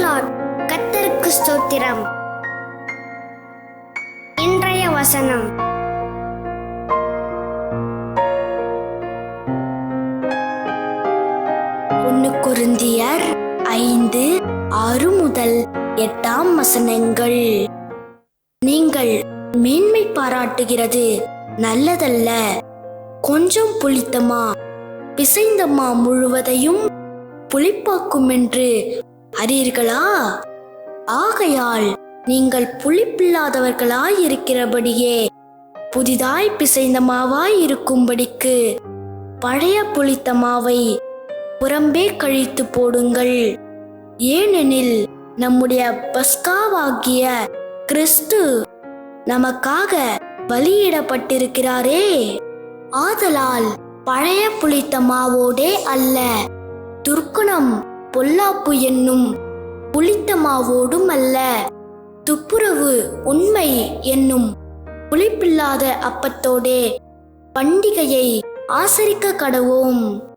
கர்த்தருக்கு ஸ்தோத்திரம். இன்றைய வசனம். ஒன்னு குருந்தியர் ஐந்து ஆறு முதல் எட்டாம் வசனங்கள். நீங்கள் மேன்மை பாராட்டுகிறது நல்லதல்ல கொஞ்சம் புளித்தமா பிசைந்தமா முழுவதையும் புளிப்பாக்கும் என்று அறியீர்களா? ஆகையால் நீங்கள் புளிப்பில்லாதவர்களாய் இருக்கிறபடியே புதிதாய் பிசைந்த மாவாய் இருக்கும்படிக்கு பழைய புளித்த மாவை புறம்பே கழித்து போடுங்கள். ஏனெனில் நம்முடைய பஸ்காவாகிய கிறிஸ்து நமக்காக பலியிடப்பட்டிருக்கிறாரே. ஆதலால் பழைய புளித்த மாவோடே அல்ல துர்க்குணம் பொல்லாப்பு என்னும் புளித்த மாவோடும் அல்ல. துப்புரவு உண்மை என்னும் புளிப்பில்லாத அப்பத்தோடே பண்டிகையை ஆசரிக்க கடவோம்.